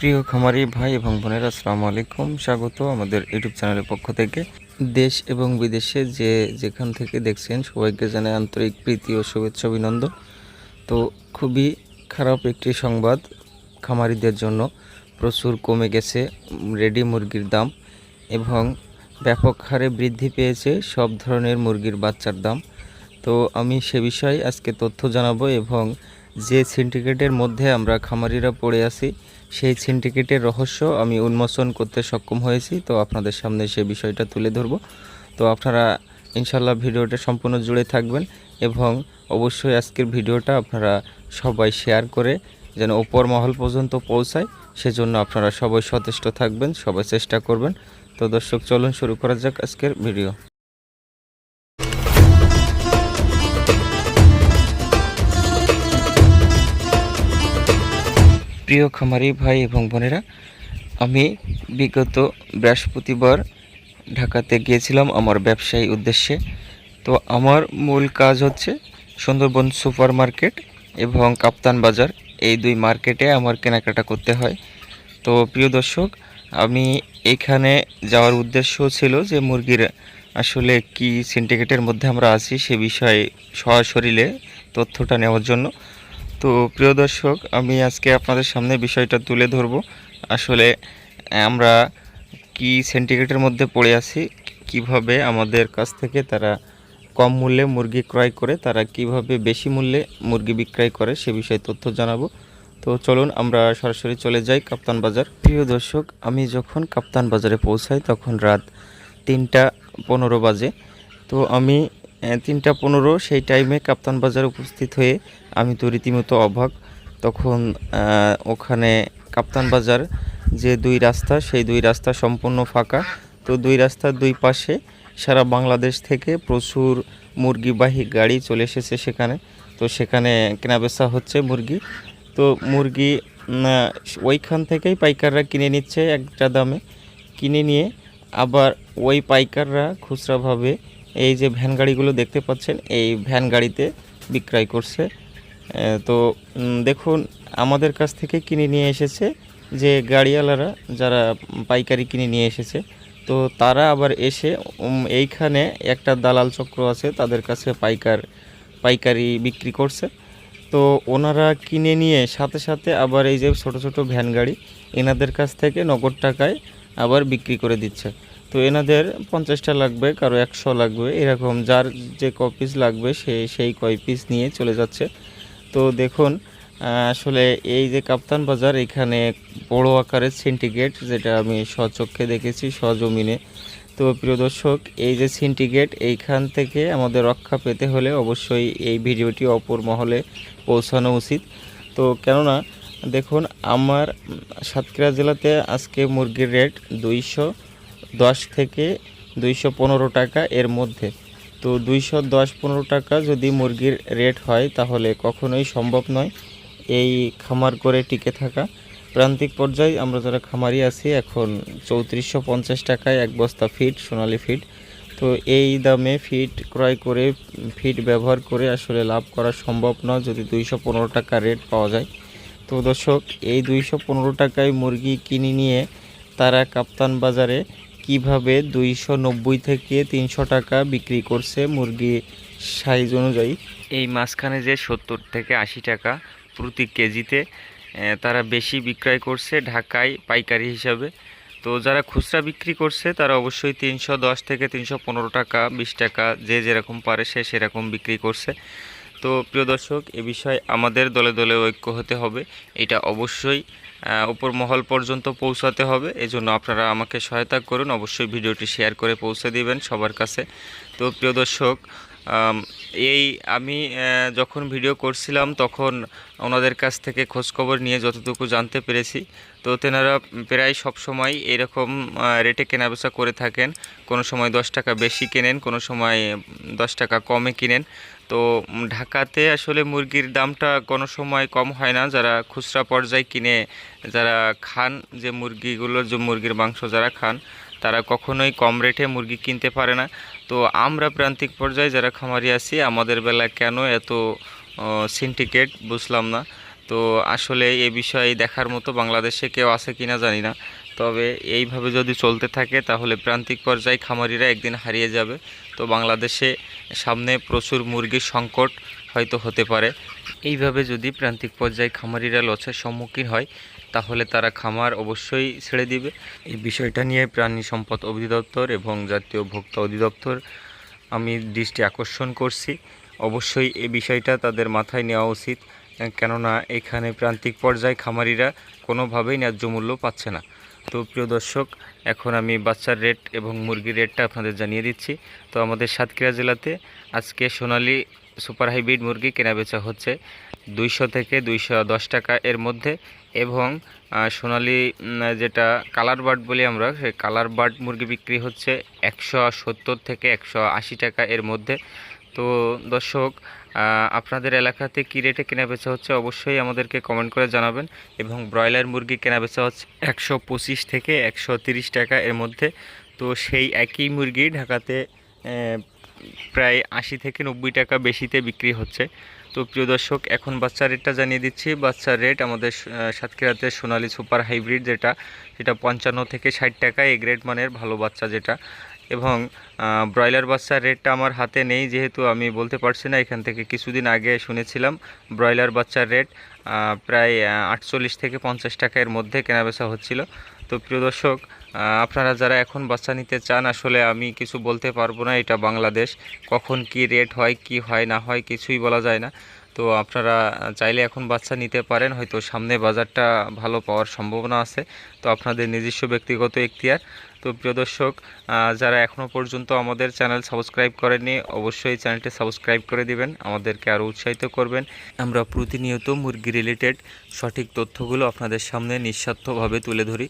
প্রিয় খামারি ভাই এবং বোনেরা, আসসালামু আলাইকুম। স্বাগত আমাদের ইউটিউব চ্যানেলের পক্ষ থেকে। দেশ এবং বিদেশে যে যেখান থেকে দেখছেন, সবাইকে জানাই আন্তরিক প্রীতি ও শুভেচ্ছা অভিনন্দন। তো খুবই খারাপ একটি সংবাদ, খামারিদের জন্য প্রচুর কমে গেছে, রেডি মুরগির দাম এবং ব্যাপক হারে বৃদ্ধি পেয়েছে সব ধরনের মুরগির বাচ্চার দাম। তো আমি সে বিষয়ে আজকে তথ্য জানাব এবং যে সিন্ডিকেটের মধ্যে আমরা খামারিরা পড়ে আছি, সেই সিন্ডিকেটের রহস্য আমি উন্মোচন করতে সক্ষম হয়েছি। তো আপনাদের সামনে সে বিষয়টা তুলে ধরব। তো আপনারা ইনশাল্লাহ ভিডিওটা সম্পূর্ণ জুড়ে থাকবেন এবং অবশ্যই আজকের ভিডিওটা আপনারা সবাই শেয়ার করে যেন ওপর মহল পর্যন্ত পৌঁছায়। সেজন্য আপনারা সবাই সচেষ্ট থাকবেন, সবাই চেষ্টা করবেন। তো দর্শক, চলুন শুরু করা যাক আজকের ভিডিও। প্রিয় খামারি ভাই এবং বোনেরা, আমি বিগত বৃহস্পতিবার ঢাকাতে গিয়েছিলাম আমার ব্যবসায়ী উদ্দেশ্যে। তো আমার মূল কাজ হচ্ছে সুন্দরবন সুপার মার্কেট এবং কাপ্তান বাজার। এই দুই মার্কেটে আমার কেনাকাটা করতে হয়। তো প্রিয় দর্শক, আমি এখানে যাওয়ার উদ্দেশ্য ছিল যে মুরগির আসলে কি সিন্ডিকেটের মধ্যে আমরা আছি সে বিষয়ে সরাসরিলে তথ্যটা নেওয়ার জন্য। তো প্রিয় দর্শক, আমি আজকে আপনাদের সামনে বিষয়টা তুলে ধরব। আসলে, আমরা কি সেন্টিগ্রেটের মধ্যে পড়ে আছি, কীভাবে আমাদের কাছ থেকে তারা কম মূল্যে মুরগি ক্রয় করে, তারা কীভাবে বেশি মূল্যে মুরগি বিক্রয় করে, সে বিষয়ে তথ্য জানাব। তো চলুন, আমরা সরাসরি চলে যাই কাপ্তান বাজার। প্রিয় দর্শক, আমি যখন কাপ্তান বাজারে পৌঁছাই, তখন রাত তিনটা পনেরো বাজে। তো আমি তিনটা পনেরো, সেই টাইমে কাপ্তান বাজারে উপস্থিত হয়ে আমি তো রীতিমতো অবাক। তখন ওখানে কাপ্তান বাজার যে দুই রাস্তা, সেই দুই রাস্তা সম্পূর্ণ ফাঁকা। তো দুই রাস্তার দুই পাশে সারা বাংলাদেশ থেকে প্রচুর মুরগিবাহী গাড়ি চলে এসেছে সেখানে। তো সেখানে কেনাবেচা হচ্ছে মুরগি। তো মুরগি ওইখান থেকেই পাইকাররা কিনে নিচ্ছে একটা দামে। কিনে নিয়ে আবার ওই পাইকাররা খুচরাভাবে এই যে ভ্যান গাড়িগুলো দেখতে পাচ্ছেন, এই ভ্যান গাড়িতে বিক্রয় করছে। তো দেখুন, আমাদের কাছ থেকে কিনে নিয়ে এসেছে যে গাড়িওয়ালারা যারা পাইকারি কিনে নিয়ে এসেছে, তো তারা আবার এসে এইখানে একটা দালাল চক্র আছে তাদের কাছে পাইকার, পাইকারি বিক্রি করছে। তো ওনারা কিনে নিয়ে সাথে সাথে আবার এই যে ছোট ছোট ভ্যান গাড়ি এনাদের কাছ থেকে নগদ টাকায় আবার বিক্রি করে দিচ্ছে। তো এনাদের পঞ্চাশটা লাগবে, কারও একশো লাগবে। এরকম যার যে ক পিস লাগবে, সে সেই কয় পিস নিয়ে চলে যাচ্ছে। তো দেখুন আসলে এই যে কাপ্তান বাজার, এখানে বড় আকারের সিন্ডিকেট যেটা আমি স্বচক্ষে দেখেছি, সজমিনে। তো প্রিয় দর্শক, এই যে সিন্ডিকেট এইখান থেকে আমাদের রক্ষা পেতে হলে অবশ্যই এই ভিডিওটি অপর মহলে পৌঁছানো উচিত। তো কেননা, দেখুন, আমার সাতক্ষীরা জেলাতে আজকে মুরগির রেট দুইশো দশ থেকে দুইশো পনেরো টাকা এর মধ্যে। তো দুইশো দশ পনেরো টাকা যদি মুরগির রেট হয়, তাহলে কখনোই সম্ভব নয় এই খামার করে টিকে থাকা। প্রান্তিক পর্যায়ে আমরা যারা খামারি আছি, এখন চৌত্রিশশো পঞ্চাশ টাকায় এক বস্তা ফিট সোনালি ফিট তো এই দামে ফিট ক্রয় করে ফিট ব্যবহার করে আসলে লাভ করা সম্ভব নয় যদি দুইশো পনেরো টাকা রেট পাওয়া যায়। তো দর্শক, এই দুইশো পনেরো টাকায় মুরগি কিনে নিয়ে তারা কাপ্তান বাজারে কীভাবে দুইশো নব্বই থেকে তিনশো টাকা বিক্রি করছে মুরগি সাইজ অনুযায়ী? এই মাঝখানে যে সত্তর থেকে আশি টাকা প্রতি কেজিতে তারা বেশি বিক্রয় করছে ঢাকায় পাইকারি হিসাবে। তো যারা খুচরা বিক্রি করছে, তারা অবশ্যই তিনশো দশ থেকে তিনশো পনেরো টাকা, বিশ টাকা যে যেরকম পারে সে সেরকম বিক্রি করছে। তো প্রিয় দর্শক, এ বিষয়ে আমাদের দলে দলে ঐক্য হতে হবে। এটা অবশ্যই উপর মহল পর্যন্ত পৌঁছাতে হবে। এজন্য আপনারা আমাকে সহায়তা করুন। অবশ্যই ভিডিওটি শেয়ার করে পৌঁছে দিবেন সবার কাছে। তো প্রিয় দর্শক এই আমি যখন ভিডিও করছিলাম, তখন ওনাদের কাছ থেকে খোঁজখবর নিয়ে যতটুকু জানতে পেরেছি। তো তেনারা প্রায় সব সময় এরকম রেটে কেনাবেচা করে থাকেন। কোনো সময় দশ টাকা বেশি কেনেন, কোনো সময় দশ টাকা কমে কিনেন। তো ঢাকাতে আসলে মুরগির দামটা কোনো সময় কম হয় না। যারা খুচরা পর্যায়ে কিনে, যারা খান যে মুরগিগুলোর যে মুরগির মাংস যারা খান, তারা কখনোই কম রেটে মুরগি কিনতে পারে না। তো আমরা প্রান্তিক পর্যায়ে যারা খামারি আছি, আমাদের বেলা কেন এত সিন্ডিকেট বুঝলাম না। তো আসলে এ বিষয়ে দেখার মতো বাংলাদেশে কেউ আছে কিনা জানি না। তবে এইভাবে যদি চলতে থাকে, তাহলে প্রান্তিক পর্যায়ে খামারিরা একদিন হারিয়ে যাবে। তো বাংলাদেশে সামনে প্রচুর মুরগির সংকট হয়তো হতে পারে। এইভাবে যদি প্রান্তিক পর্যায়ে খামারিরা লসের সম্মুখীন হয় তাহলে তারা খামার অবশ্যই ছেড়ে দিবে। এই বিষয়টা নিয়ে প্রাণী সম্পদ অধিদপ্তর এবং জাতীয় ভোক্তা অধিদপ্তর, আমি দৃষ্টি আকর্ষণ করছি। অবশ্যই এই বিষয়টা তাদের মাথায় নেওয়া উচিত, কেননা এখানে প্রান্তিক পর্যায়ে খামারিরা কোনোভাবেই ন্যায্য মূল্য পাচ্ছে না। তো প্রিয় দর্শক, এখন আমি বাচ্চার রেট এবং মুরগির রেটটা আপনাদের জানিয়ে দিচ্ছি। তো আমাদের সাতক্ষীরা জেলাতে আজকে সোনালি সুপার হাইব্রিড মুরগি কেনাবেচা হচ্ছে দুইশো থেকে দুইশো দশ টাকা এর মধ্যে। এবং সোনালি যেটা কালার বার্ড বলি আমরা, সেই কালার বার্ড মুরগি বিক্রি হচ্ছে একশো সত্তর থেকে একশো আশি টাকা এর মধ্যে। তো দর্শক আপনাদের এলাকাতে কী রেটে কেনাবেচা হচ্ছে অবশ্যই আমাদেরকে কমেন্ট করে জানাবেন এবং ব্রয়লার মুরগি কেনাবেচা হচ্ছে একশো পঁচিশ থেকে একশো তিরিশ টাকা এর মধ্যে। তো সেই একই মুরগি ঢাকাতে প্রায় আশি থেকে নব্বই টাকা বেশিতে বিক্রি হচ্ছে। তো প্রিয় দর্শক, এখন বাচ্চার রেটটা জানিয়ে দিচ্ছি। বাচ্চার রেট আমাদের সাতক্ষীরাতে সোনালি সুপার হাইব্রিড যেটা, সেটা পঞ্চান্ন থেকে ষাট টাকা এ গ্রেড মানের, ভালো বাচ্চা যেটা। এবং ব্রয়লার বাচ্চার রেটটা আমার হাতে নেই, যেহেতু আমি বলতে পারছি না, এখান থেকে কিছুদিন আগে শুনেছিলাম, ব্রয়লার বাচ্চার রেট প্রায় আটচল্লিশ থেকে পঞ্চাশ টাকার মধ্যে কেনাবেচা হচ্ছিল। তো প্রিয় দর্শক আপনারা যারা এখন বাচ্চা নিতে চান, আসলে আমি কিছু বলতে পারব না, এটা বাংলাদেশ। কখন কি রেট হয়, কি হয়, না হয়, কিছুই বলা যায় না। তো আপনারা চাইলে এখন বাচ্চা নিতে পারেন, হয়তো সামনে বাজারটা ভালো পাওয়ার সম্ভাবনা আছে। তো আপনাদের নিজস্ব ব্যক্তিগত এখতিয়ার। তো প্রিয় দর্শক যারা এখনও পর্যন্ত আমাদের চ্যানেল সাবস্ক্রাইব করেননি, অবশ্যই চ্যানেলটি সাবস্ক্রাইব করে দিবেন, আমাদেরকে আরও উৎসাহিত করবেন। আমরা প্রতিনিয়ত মুরগি রিলেটেড সঠিক তথ্যগুলো আপনাদের সামনে নিঃস্বার্থভাবে তুলে ধরি।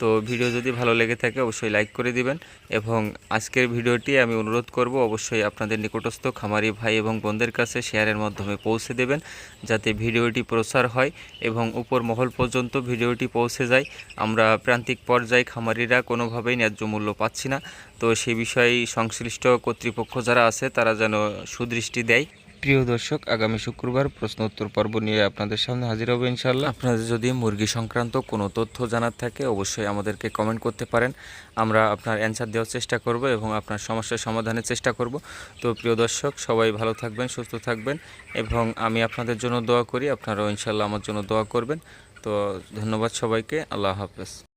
তো ভিডিও যদি ভালো লেগে থাকে অবশ্যই লাইক করে দিবেন এবং আজকের ভিডিওটি আমি অনুরোধ করব অবশ্যই আপনাদের নিকটস্থ খামারি ভাই এবং বোনদের কাছে শেয়ারের মাধ্যমে পৌঁছে দেবেন যাতে ভিডিওটি প্রচার হয় এবং উপর মহল পর্যন্ত ভিডিওটি পৌঁছে যায়। আমরা প্রান্তিক পর্যায়ে খামারিরা কোনোভাবেই ন্যায্য মূল্য পাচ্ছি না। তো সেই বিষয়ে সংশ্লিষ্ট কর্তৃপক্ষ যারা আছে তারা যেন সুদৃষ্টি দেয়। প্রিয় দর্শক, আগামী শুক্রবার প্রশ্ন উত্তর পর্ব নিয়ে আপনাদের সামনে হাজির হবে ইনশাল্লাহ আপনাদের যদি মুরগি সংক্রান্ত কোনো তথ্য জানার থাকে, অবশ্যই আমাদেরকে কমেন্ট করতে পারেন। আমরা আপনার অ্যান্সার দেওয়ার চেষ্টা করব এবং আপনার সমস্যার সমাধানের চেষ্টা করব। তো প্রিয় দর্শক, সবাই ভালো থাকবেন, সুস্থ থাকবেন এবং আমি আপনাদের জন্য দোয়া করি। আপনারাও ইনশাল্লাহ আমার জন্য দোয়া করবেন। তো ধন্যবাদ সবাইকে। আল্লাহ হাফেজ।